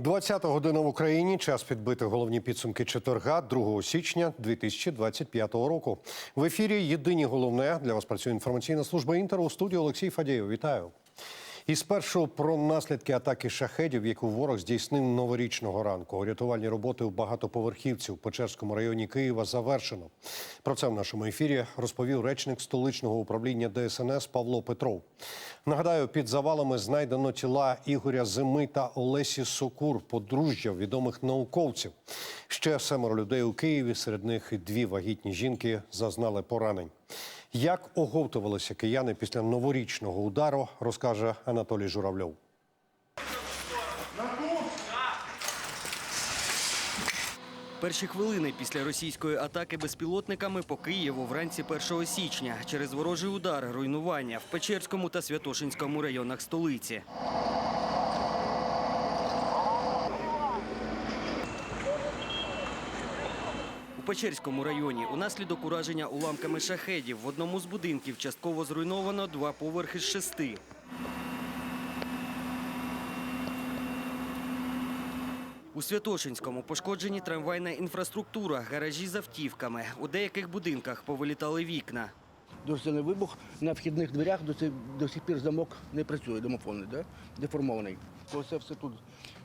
20 година в Україні. Час підбити головні підсумки четверга 2 січня 2025 року. В ефірі єдині головне для вас працює інформаційна служба інтеру у студії Олексій Фадєєв. Вітаю. І спершу про наслідки атаки шахедів, яку ворог здійснив новорічного ранку. Рятувальні роботи у багатоповерхівці в Печерському районі Києва завершено. Про це в нашому ефірі розповів речник столичного управління ДСНС Павло Петров. Нагадаю, під завалами знайдено тіла Ігоря Зими та Олесі Сокур, подружжя відомих науковців. Ще семеро людей у Києві, серед них дві вагітні жінки зазнали поранень. Як оговтувалися кияни після новорічного удару, розкаже Анатолій Журавльов. Перші хвилини після російської атаки безпілотниками по Києву вранці 1 січня через ворожий удар руйнування в Печерському та Святошинському районах столиці. Печерському районі унаслідок ураження уламками шахедів в одному з будинків частково зруйновано два поверхи з шести. У Святошинському пошкоджені трамвайна інфраструктура, гаражі з автівками. У деяких будинках повилітали вікна. Дуже сильний вибух на вхідних дверях до сих, до сих пір замок не працює, домофонний, да? деформований. Оце все тут.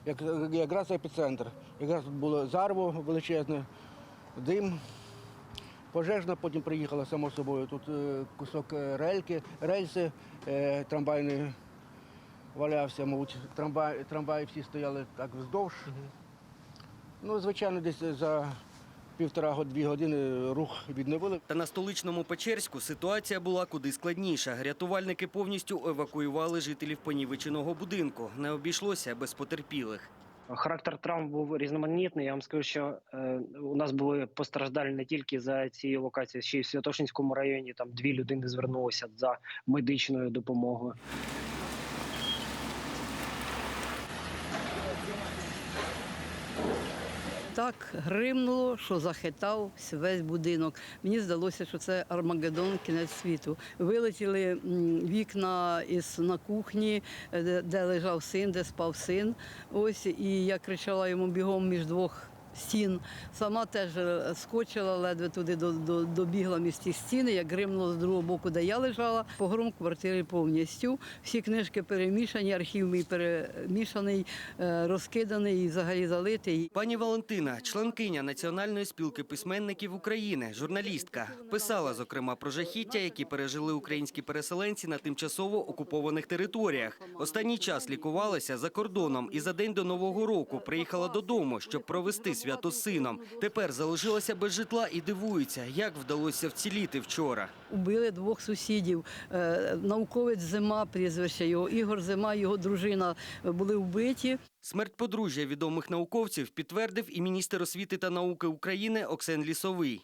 Як, якраз епіцентр. Якраз тут було зарво величезне, дим. Пожежна потім приїхала само собою. Тут е, кусок е, рельки, рельси е, трамвайний валявся, мабуть, трамвай, трамваї всі стояли так вздовж. Ну, звичайно, десь за півтора-дві години рух відновили. Та на столичному Печерську ситуація була куди складніша. Рятувальники повністю евакуювали жителів понівеченого будинку. Не обійшлося без потерпілих. Характер травм був різноманітний. Я вам скажу, що е, у нас були постраждалі не тільки за цією локацією, ще й в Святошинському районі. Там дві людини звернулися за медичною допомогою. Так гримнуло, що захитався весь будинок. Мені здалося, що це Армагеддон, кінець світу. Вилетіли вікна із на кухні, е, де, де лежав син, де спав син. Ось і я кричала йому бігом між двох. Стін сама теж е, скочила, ледве туди до, до, добігла між ті стіни, як гримнуло з другого боку, де я лежала. Погром квартири повністю. Всі книжки перемішані, архів мій перемішаний, е, розкиданий і взагалі залитий. Пані Валентина, членкиня Національної спілки письменників України, журналістка, писала зокрема про жахіття, які пережили українські переселенці на тимчасово окупованих територіях. Останній час лікувалася за кордоном і за день до нового року приїхала додому, щоб провести свято сином. Тепер залишилася без житла і дивується, як вдалося вціліти вчора. Убили двох сусідів. Е, Науковець Зима, прізвище його Ігор Зима, його дружина е, були вбиті. Смерть подружжя відомих науковців підтвердив і міністр освіти та науки України Оксен Лісовий.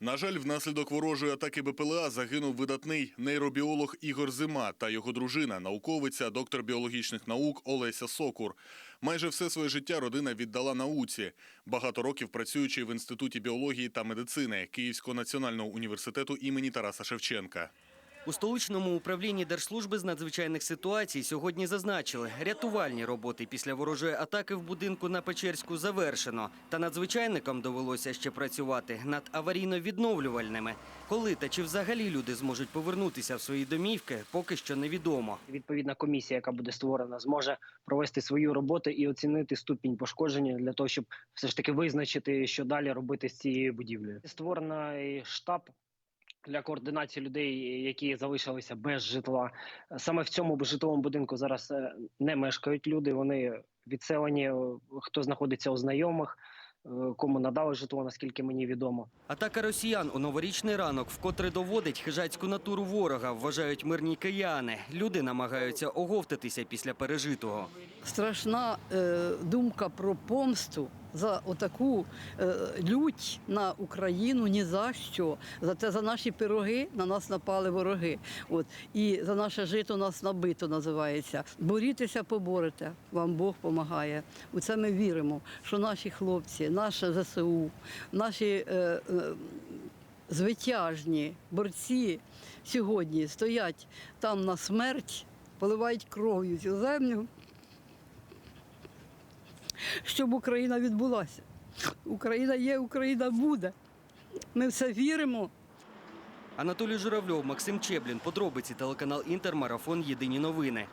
На жаль, внаслідок ворожої атаки БПЛА загинув видатний нейробіолог Ігор Зима та його дружина, науковиця, доктор біологічних наук Олеся Сокур. Майже все своє життя родина віддала науці, багато років працюючи в інституті біології та медицини Київського національного університету імені Тараса Шевченка. У столичному управлінні Держслужби з надзвичайних ситуацій сьогодні зазначили, рятувальні роботи після ворожої атаки в будинку на Печерську завершено. Та надзвичайникам довелося ще працювати над аварійно-відновлювальними. Коли та чи взагалі люди зможуть повернутися в свої домівки, поки що невідомо. Відповідна комісія, яка буде створена, зможе провести свою роботу і оцінити ступінь пошкодження для того, щоб все ж таки визначити, що далі робити з цією будівлею. Створений штаб. Для координації людей, які залишилися без житла, саме в цьому житловому будинку зараз е, не мешкають люди. Вони відселені, е, хто знаходиться у знайомих, е, кому надали житло, наскільки мені відомо. Атака росіян у новорічний ранок вкотре доводить хижацьку натуру ворога, вважають мирні кияни. Люди намагаються оговтатися після пережитого. Страшна е, думка про помсту за отаку е, лють на Україну ні за що. За те за наші пироги на нас напали вороги. От і за наше жито нас набито називається. Борітеся, поборете. Вам Бог допомагає. У це ми віримо, що наші хлопці, наше ЗСУ, наші. Е, е, Звитяжні борці сьогодні стоять там на смерть, поливають кров'ю цю землю, щоб Україна відбулася. Україна є, Україна буде. Ми все віримо. Анатолій Журавльов, Максим Чеблін. Подробиці телеканал Інтермарафон Єдині новини.